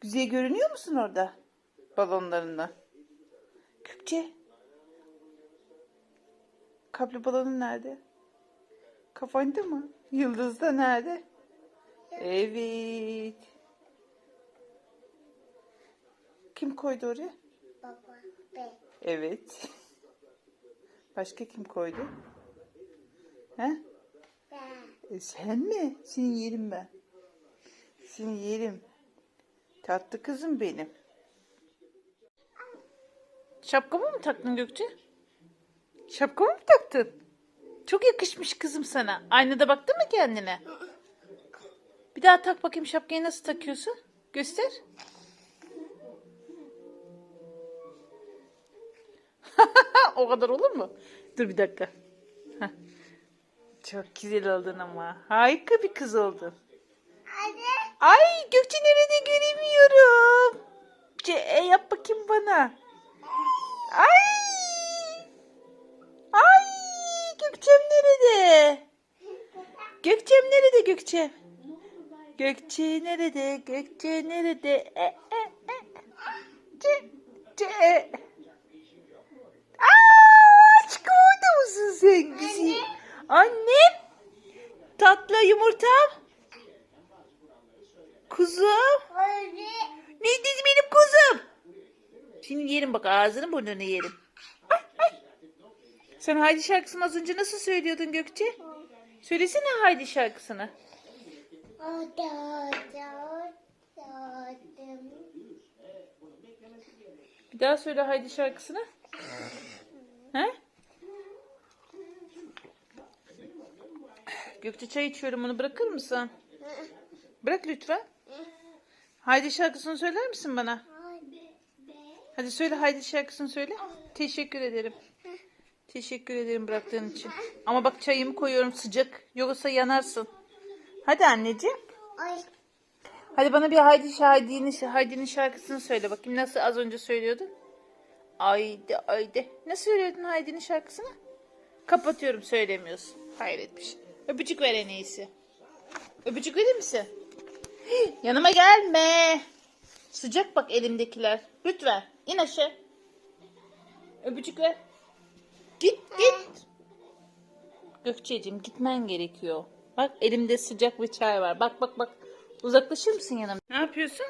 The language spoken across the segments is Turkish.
Güzel görünüyor musun orada? Balonlarında. Gökçe. Kaplı balonun nerede? Kafanda mı? Yıldız da nerede? Evet. Kim koydu oraya? Baba ben. Evet. Başka kim koydu? He? Ben. E sen mi? Seni yerim ben. Seni yerim. Tatlı kızım benim. Şapkamı mı taktın Gökçe? Şapkamı mı taktın? Çok yakışmış kızım sana. Aynada baktın mı kendine? Bir daha tak bakayım şapkayı nasıl takıyorsun? Göster. o kadar olur mu? Dur bir dakika. Çok güzel oldun ama. Harika bir kız oldun. Ay Gökçe nerede göremiyorum. Ce e, yap bakayım bana. Ay. Ay Gökçem nerede? Gökçem nerede Gökçe? Gökçe nerede? Gökçe nerede? E, e, e. Ce, ce. Aa, aşkım orada mısın sen güzel? Annem. Tatlı yumurtam. Kuzum. Hadi. Ne dedi benim kuzum? Şimdi yerim bak ağzını burnunu yerim. Ay, ay. Sen Haydi şarkısını az önce nasıl söylüyordun Gökçe? Söylesene Haydi şarkısını. Bir daha söyle Haydi şarkısını. He? Gökçe çay içiyorum onu bırakır mısın? Bırak lütfen. Haydi şarkısını söyler misin bana? Hadi. Söyle Haydi şarkısını söyle. Teşekkür ederim. Teşekkür ederim bıraktığın için. Ama bak çayımı koyuyorum sıcak. Yoksa yanarsın. Hadi anneciğim. Hadi bana bir Haydi Haydi'nin Haydi'nin şarkısını söyle bakayım. Nasıl az önce söylüyordun? Haydi haydi. Nasıl söylüyordun Haydi'nin şarkısını? Kapatıyorum söylemiyorsun. Hayret bir şey. Öpücük ver en iyisi. Öpücük verir misin? Yanıma gelme. Sıcak bak elimdekiler. Lütfen in aşağı. Öpücük ver. Git git. Gökçe'cim gitmen gerekiyor. Bak elimde sıcak bir çay var. Bak bak bak. Uzaklaşır mısın yanımdan? Ne yapıyorsun?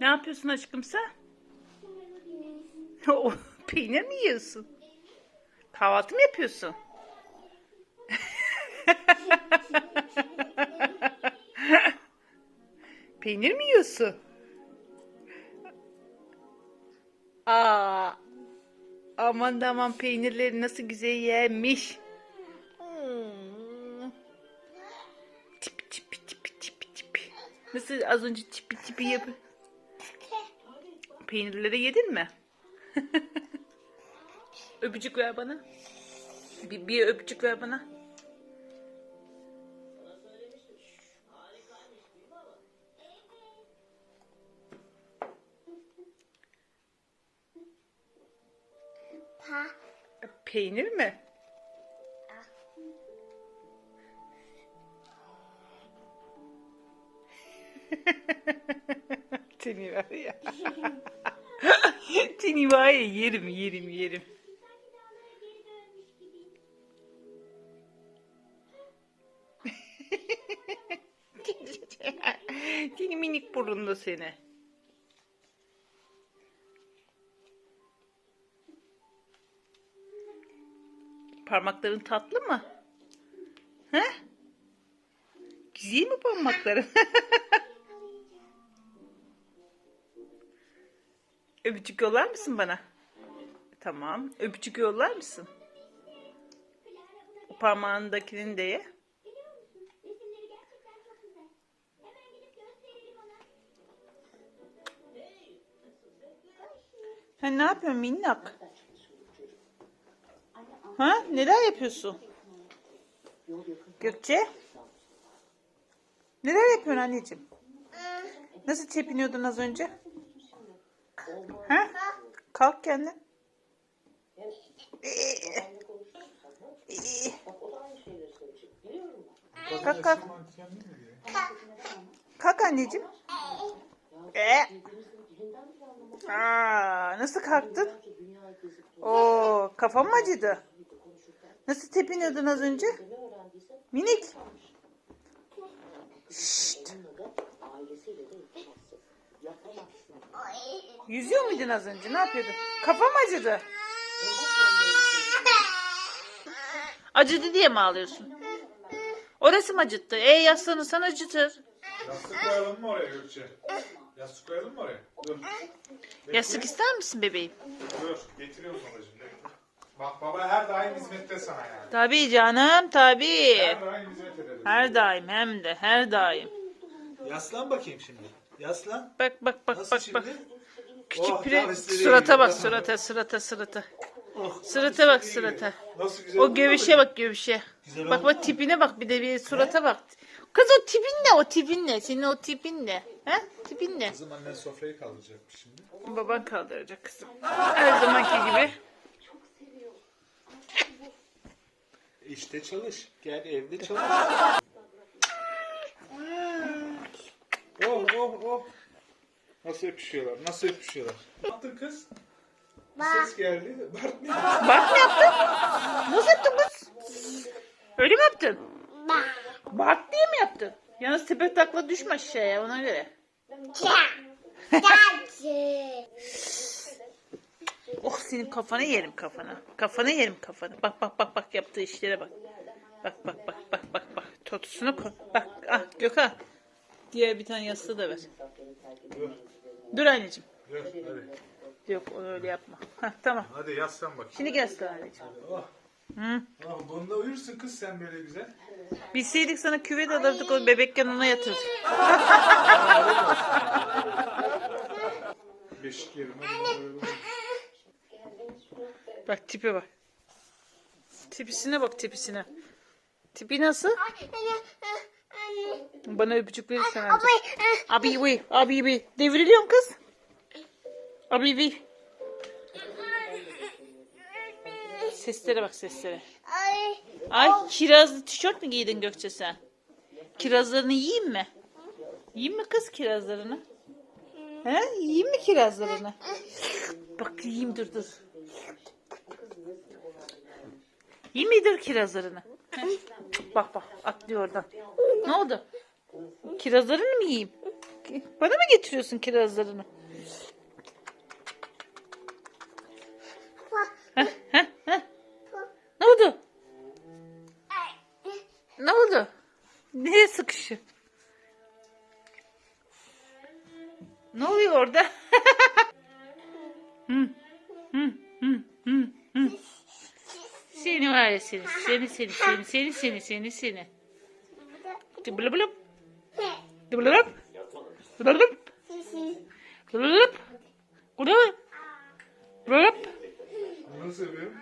Ne yapıyorsun aşkım sen? Peynir mi yiyorsun? Kahvaltı mı yapıyorsun? Peynir mi yiyorsun? Aa, aman da aman peynirleri nasıl güzel yemiş. Hmm. Çipi çipi çipi çipi çipi. Nasıl az önce çipi çipi yap. Peynirleri yedin mi? öpücük ver bana. Bir, bir öpücük ver bana. Pa. Peynir mi? Seni var ya. Seni var ya yerim yerim yerim. Seni minik burunlu seni. Parmakların tatlı mı? He? Güzel mi parmakların? Öpücük yollar mısın bana? Tamam. Öpücük yollar mısın? O parmağındakinin de ye. Sen ne yapıyorsun minnak? Ha? Neler yapıyorsun? Gökçe? Neler yapıyorsun anneciğim? Nasıl tepiniyordun az önce? Ha? Kalk kendin. Kalk kalk. Kalk anneciğim. Ee. Aa, nasıl kalktın? Oo, kafam mı acıdı? Nasıl tepiniyordun az önce? Minik. Yüzüyor muydun az önce? Ne yapıyordun? Kafam acıdı. Acıdı diye mi ağlıyorsun? Orası mı acıttı? E yaslanırsan acıtır. Yastık koyalım mı oraya Gökçe? Yastık koyalım mı oraya? Dur. Bekle. Yastık ister misin bebeğim? Dur. Getiriyorum babacığım. bekle. Bak baba her daim hizmette sana yani. Tabii canım tabii. Her daim hizmet edelim. Her daim hem de her daim. Yaslan bakayım şimdi. Yaslan. Bak bak bak Nasıl bak şimdi? bak. Küçük Oh, pire tam surata gibi. bak surata surata surata. Oh, Surata bak surata. Nasıl güzel O oldu gövüşe bak gövüşe. Güzel Bak oldu bak tipine bak bir de bir surata bak. Kız o tipin ne o tipin ne? Senin o tipin ne? He? Tipin ne? Kızım annen sofrayı kaldıracakmış şimdi. Baban kaldıracak kızım. Her zamanki gibi. İşte çalış. Gel evde çalış. oh oh oh. Nasıl öpüşüyorlar? Nasıl öpüşüyorlar? Ne yaptın kız? Ses geldi. Bart ne? Bak ne yaptın? Nasıl yaptın kız? Öyle mi yaptın? Bak diye mi yaptın? Yalnız tepe takla düşme aşağıya ona göre. Oh senin kafanı yerim kafana. Kafanı yerim kafanı. Bak bak bak bak yaptığı işlere bak. Bak bak bak bak bak bak. Totusunu koy. Bak ah Gökhan. Diğer bir tane yastığı da ver. Dur. Anneciğim. Dur hadi. Yok onu öyle yapma. Heh, tamam. Hadi yaslan bakayım. Şimdi gel sana anneciğim. Oh. Hı. Oh, bunda uyursun kız sen böyle güzel. Bilseydik sana küvet alırdık o bebekken ona yatırdık. Beşik yerim. Bak tipe bak. Tipisine bak tipisine. Tipi nasıl? Bana öpücük verirsen amca. Abi abi abi abi. Devriliyorum kız. Abi abi. Seslere bak seslere. Ay kirazlı tişört mü giydin Gökçe sen? Kirazlarını yiyeyim mi? Yiyeyim mi kız kirazlarını? He? Yiyeyim mi kirazlarını? Bak yiyeyim dur dur. Yiyeyim mi dur kirazlarını? Bak bak atlıyor oradan. Ne oldu? Kirazlarını mı yiyeyim? Bana mı getiriyorsun kirazlarını? Heh, heh, heh. Ne oldu? Ne oldu? Nereye sıkışıyor? Ne oluyor orada? Hı, hı, hı, hı, hı. Seni seni, seni, seni, seni, seni, seni, seni, seni. Dıbılıp bılıp, dıbılıp, dıbılıp, dıbılıp, dıbılıp, dıbılıp, Nasıl yapıyorum?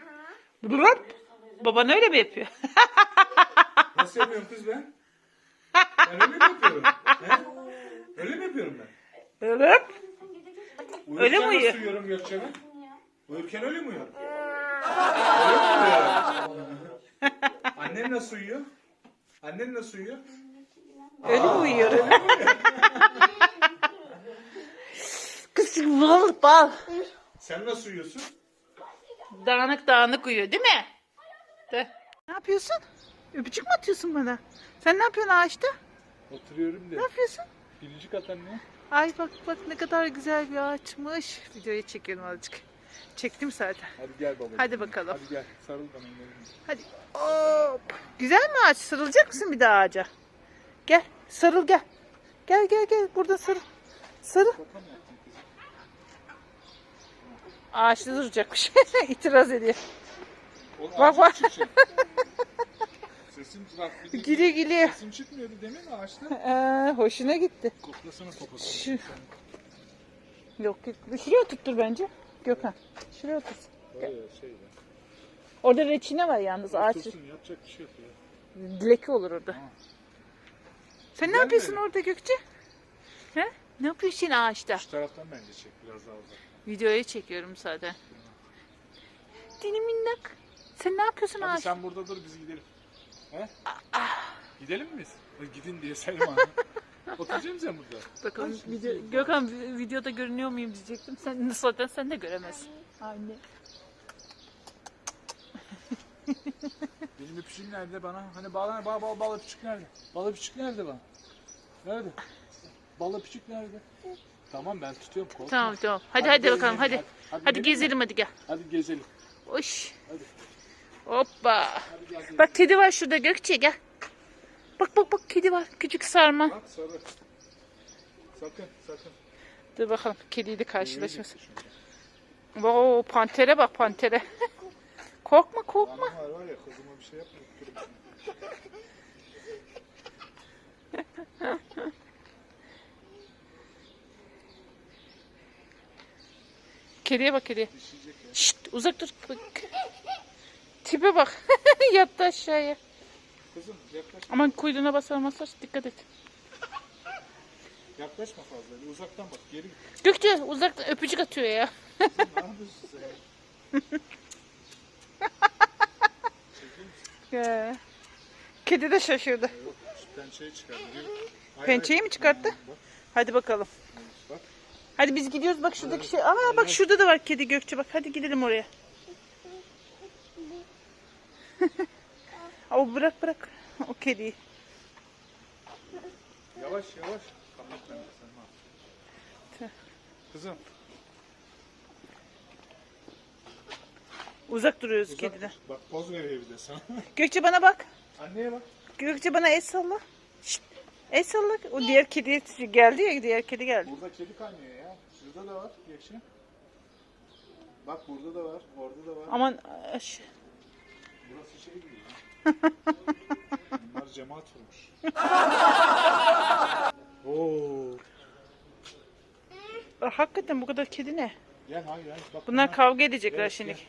dıbılıp. Baban öyle mi yapıyor? Nasıl yapıyorum kız ben? Ben öyle mi yapıyorum? He? Öyle mi yapıyorum ben? Uyurken Öyle mi uyuyor? Nasıl uyuyorum Gökçe ben? Uyurken öyle mi uyuyorum? Annen nasıl uyuyor? Annen nasıl uyuyor? Öyle mi uyuyor? Kız bal bal. Sen nasıl uyuyorsun? Dağınık dağınık uyuyor değil mi? De. Ne yapıyorsun? Öpücük mü atıyorsun bana? Sen ne yapıyorsun ağaçta? Oturuyorum Ne yapıyorsun? Biricik at anne. Ay bak bak ne kadar güzel bir ağaçmış. Videoyu çekiyorum azıcık. Çektim zaten. Hadi gel babacığım. Hadi bakalım. Hadi gel sarıl bana. Hadi. Hop. Güzel mi ağaç? Sarılacak mısın bir daha ağaca? Gel. Sarıl gel. Gel gel gel. Burada sarıl. Sarıl. Ağaçta duracakmış. İtiraz ediyor. Oğlum, Bak, bak. Sesim bak Gülüyor gülüyor. sesim çıkmıyordu demin mi ağaçta? Ee, hoşuna gitti. Koklasana Şu. kafasını. Yok. Şuraya oturtur bence. Gökhan. Şuraya otursun. Şey. Orada reçine var yalnız ağaç. Otursun yapacak bir şey yok ya. Leke olur orada. Sen ne yapıyorsun mi? orada Gökçe? He? Ne yapıyorsun ağaçta? Şu taraftan bence çek biraz daha uzak. Videoyu çekiyorum zaten. Dini minnak. Sen ne yapıyorsun Hadi ağaç? sen burada dur biz gidelim. He? Gidelim mi biz? Gidin diye sayma. Oturacak mısın sen burada? Bakalım video, Gökhan vi- videoda görünüyor muyum diyecektim. Sen zaten sen de göremezsin. Anne. Benim öpücüğüm nerede bana? Hani bağlan bağ bağ bağla öpücük nerede? Bağla öpücük nerede bana? Nerede? Bağla öpücük nerede? Tamam ben tutuyorum korkma. Tamam tamam. Hadi Hadi hadi, gezelim, bakalım hadi. hadi. Hadi, Hadi gidelim gezelim hadi gel. Hadi gezelim. Oş. Hadi. Hoppa. Hadi gezelim. Bak kedi var şurada Gökçe gel. Bak bak bak kedi var. Küçük sarma. Bak sarı. Sakın sakın. Dur bakalım kediyle karşılaşmasın. Oo pantere bak pantere. korkma korkma. Var var ya kızıma bir şey yapma. Kediye bak kediye. Şşt uzak dur. Tipe bak. Yattı aşağıya. Kızım yaklaş. Aman kuyruğuna basar masar dikkat et. Yaklaşma fazla. Uzaktan bak. Geri git. Gökçe uzaktan öpücük atıyor ya. ne yapıyorsun sen? ya? Ya. Kedi de şaşırdı. Yok, pençeyi çıkardı. Hayır, Pençeyi hayır. mi çıkarttı? Bak, Hadi bakalım. bak. Hadi biz gidiyoruz bak şuradaki şey. Aa bak şurada da var kedi Gökçe bak hadi gidelim oraya. Ama bırak bırak o kediyi. Yavaş yavaş. Kapat Tüh. Kızım. Uzak duruyoruz Uzak kediden. Bak poz veriyor bir de sana. Gökçe bana bak. Anneye bak. Gökçe bana el salla. Şşt, el salla. O diğer kedi geldi ya diğer kedi geldi. Burada kedi kaynıyor ya. Şurada da var. Geçin. Bak burada da var. Orada da var. Aman aş- Burası şey gibi ya. Bunlar cemaat olmuş. Oo. Hakikaten bu kadar kedi ne? Gel hayır hayır. Bak Bunlar kavga edecekler Gel, şimdi. gel.